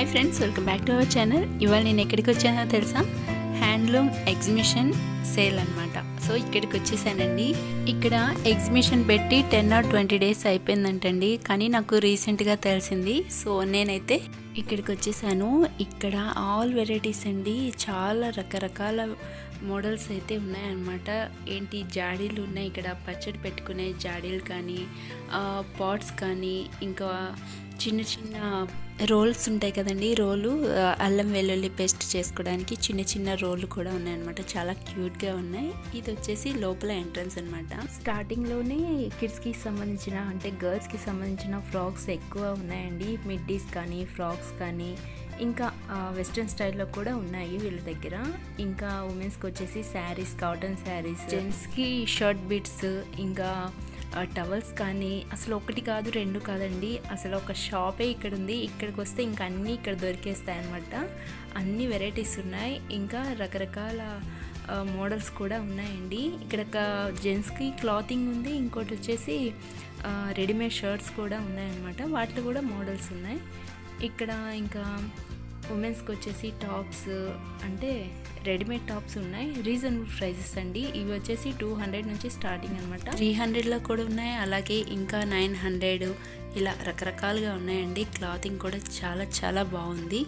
Hi friends welcome back to our channel ఇవాళ నేను ఎక్కడికి వచ్చానో తెలుసా? హ్యాండ్లూమ్ ఎగ్జిబిషన్ సేల్ అనమాట సో ఇక్కడికి వచ్చేసానండి. ఇక్కడ ఎగ్జిబిషన్ పెట్టి టెన్ ఆర్ ట్వంటీ డేస్ అయిపోయిందంటండి. కానీ నాకు రీసెంట్గా తెలిసింది. సో నేనైతే ఇక్కడికి వచ్చేసాను. ఇక్కడ ఆల్ వెరైటీస్ అండి. చాలా రకరకాల మోడల్స్ అయితే ఉన్నాయన్నమాట. ఏంటి? జాడీలు ఉన్నాయి. ఇక్కడ పచ్చడి పెట్టుకునే జాడీలు కానీ పాట్స్ కానీ ఇంకా చిన్న చిన్న రోల్స్ ఉంటాయి కదండి రోలు అల్లం వెల్లుల్లి పేస్ట్ చేసుకోవడానికి చిన్న చిన్న రోలు కూడా ఉన్నాయన్నమాట. చాలా క్యూట్గా ఉన్నాయి. ఇది వచ్చేసి లోపల ఎంట్రన్స్ అనమాట స్టార్టింగ్లోనే కిడ్స్కి సంబంధించిన అంటే గర్ల్స్కి సంబంధించిన ఫ్రాక్స్ ఎక్కువ ఉన్నాయండి. మిడ్డీస్ కానీ ఫ్రాక్స్ కానీ ఇంకా వెస్ట్రన్ స్టైల్లో కూడా ఉన్నాయి వీళ్ళ దగ్గర. ఇంకా ఉమెన్స్కి వచ్చేసి శారీస్ కాటన్ శారీస్. జెంట్స్కి షర్ట్ బిట్స్ ఇంకా టవల్స్ కానీ అసలు ఒకటి కాదు రెండు కాదండి. అసలు ఒక షాపే ఇక్కడ ఉంది ఇక్కడికి వస్తే ఇంకా అన్నీ ఇక్కడ దొరికేస్తాయి అనమాట అన్ని వెరైటీస్ ఉన్నాయి. ఇంకా రకరకాల మోడల్స్ కూడా ఉన్నాయండి. ఇక్కడ ఒక జెంట్స్కి క్లాతింగ్ ఉంది. ఇంకోటి వచ్చేసి రెడీమేడ్ షర్ట్స్ కూడా ఉన్నాయన్నమాట. వాటిలో కూడా మోడల్స్ ఉన్నాయి. ఇక్కడ ఇంకా ఉమెన్స్కి వచ్చేసి టాప్స్ అంటే రెడీమేడ్ టాప్స్ ఉన్నాయి. రీజనబుల్ ప్రైజెస్ అండి. ఇవి వచ్చేసి టూ హండ్రెడ్ నుంచి స్టార్టింగ్ అనమాట త్రీ హండ్రెడ్లో కూడా ఉన్నాయి. అలాగే ఇంకా నైన్ హండ్రెడ్ ఇలా రకరకాలుగా ఉన్నాయండి. క్లాతింగ్ కూడా చాలా చాలా బాగుంది.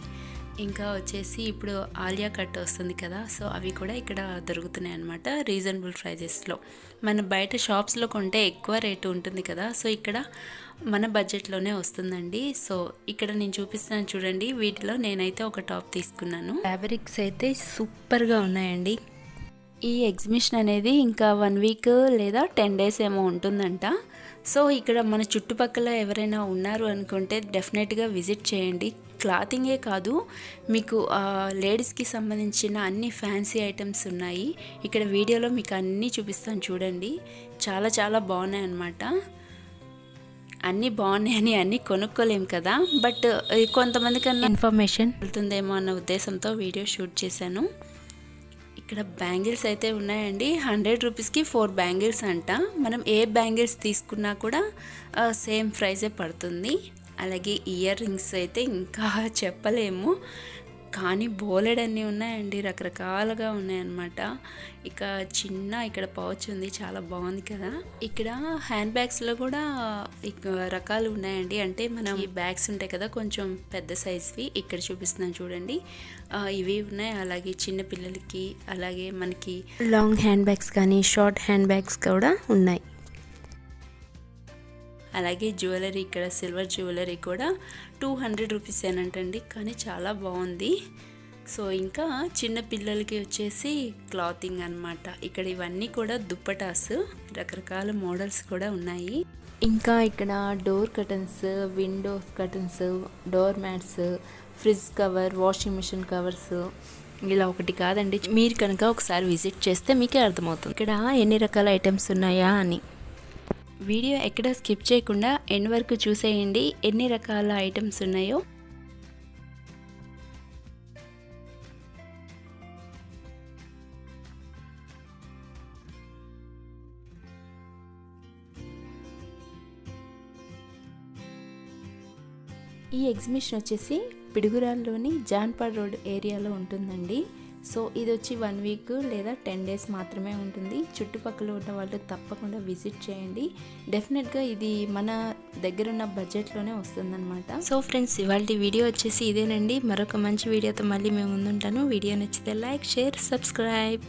ఇంకా వచ్చేసి ఇప్పుడు ఆలియా కట్ వస్తుంది కదా సో అవి కూడా ఇక్కడ దొరుకుతున్నాయి అనమాట రీజనబుల్ ప్రైజెస్లో. మన బయట షాప్స్లో కొంటే ఎక్కువ రేటు ఉంటుంది కదా సో ఇక్కడ మన బడ్జెట్లోనే వస్తుందండి. సో ఇక్కడ నేను చూపిస్తున్నాను చూడండి వీటిలో నేనైతే ఒక టాప్ తీసుకున్నాను. ఫ్యాబ్రిక్స్ అయితే సూపర్గా ఉన్నాయండి. ఈ ఎగ్జిబిషన్ అనేది ఇంకా వన్ వీక్ లేదా టెన్ డేస్ ఏమో ఉంటుందంట. సో ఇక్కడ మన చుట్టుపక్కల ఎవరైనా ఉన్నారు అనుకుంటే డెఫినెట్గా విజిట్ చేయండి. క్లాతింగే కాదు మీకు లేడీస్కి సంబంధించిన అన్ని ఫ్యాన్సీ ఐటమ్స్ ఉన్నాయి. ఇక్కడ వీడియోలో మీకు అన్నీ చూపిస్తాను చూడండి. చాలా చాలా బాగున్నాయి అన్నమాట. అన్నీ బాగున్నాయని అన్నీ కొనుక్కోలేం కదా. బట్ కొంతమంది కన్నా ఇన్ఫర్మేషన్. వెళ్తుందేమో అన్న ఉద్దేశంతో వీడియో షూట్ చేశాను. ఇక్కడ బ్యాంగిల్స్ అయితే ఉన్నాయండి. హండ్రెడ్ రూపీస్కి ఫోర్ బ్యాంగిల్స్ అంట. మనం ఏ బ్యాంగిల్స్ తీసుకున్నా కూడా సేమ్ ప్రైజే పడుతుంది. అలాగే ఇయర్ రింగ్స్ అయితే ఇంకా చెప్పలేము. కానీ బోలెడన్నీ ఉన్నాయండి రకరకాలుగా ఉన్నాయన్నమాట. ఇక చిన్న ఇక్కడ పౌచ్ ఉంది చాలా బాగుంది కదా. ఇక్కడ హ్యాండ్ బ్యాగ్స్లో కూడా ఇక రకాలు ఉన్నాయండి. అంటే మనం ఈ బ్యాగ్స్ ఉంటాయి కదా కొంచెం పెద్ద సైజ్వి. ఇక్కడ చూపిస్తున్నాను చూడండి. ఇవి ఉన్నాయి. అలాగే చిన్న పిల్లలకి అలాగే మనకి లాంగ్ హ్యాండ్ బ్యాగ్స్ కానీ షార్ట్ హ్యాండ్ బ్యాగ్స్ కూడా ఉన్నాయి. అలాగే జ్యువెలరీ ఇక్కడ సిల్వర్ జ్యువెలరీ కూడా టూ హండ్రెడ్ రూపీస్ ఏనంటండి. కానీ చాలా బాగుంది. సో ఇంకా చిన్న పిల్లలకి వచ్చేసి క్లాతింగ్ అన్నమాట. ఇక్కడ ఇవన్నీ కూడా దుప్పటాస్ రకరకాల మోడల్స్ కూడా ఉన్నాయి. ఇంకా ఇక్కడ door curtains windows curtains door mats fridge cover washing machine covers ఇలా ఒకటి కాదండి. మీరు కనుక ఒకసారి విజిట్ చేస్తే మీకే అర్థమవుతుంది. ఇక్కడ ఎన్ని రకాల ఐటమ్స్ ఉన్నాయా అని. వీడియో ఎక్కడ స్కిప్ చేయకుండా ఎండ్ వరకు చూసేయండి. ఎన్ని రకాల ఐటమ్స్ ఉన్నాయో. ఈ ఎగ్జిబిషన్ వచ్చేసి పిడుగురాల్లోని జాన్పాడ్ రోడ్ ఏరియాలో ఉంటుందండి. సో ఇది వచ్చి వన్ వీక్ లేదా టెన్ డేస్ మాత్రమే ఉంటుంది. చుట్టుపక్కల ఉన్న వాళ్ళు తప్పకుండా విజిట్ చేయండి. డెఫినెట్గా ఇది మన దగ్గరున్న బడ్జెట్లోనే వస్తుందన్నమాట. సో ఫ్రెండ్స్ ఇవాళ వీడియో వచ్చేసి ఇదేనండి. మరొక మంచి వీడియోతో మళ్ళీ మేము ముందుంటాను. వీడియో నచ్చితే లైక్ షేర్ సబ్స్క్రైబ్.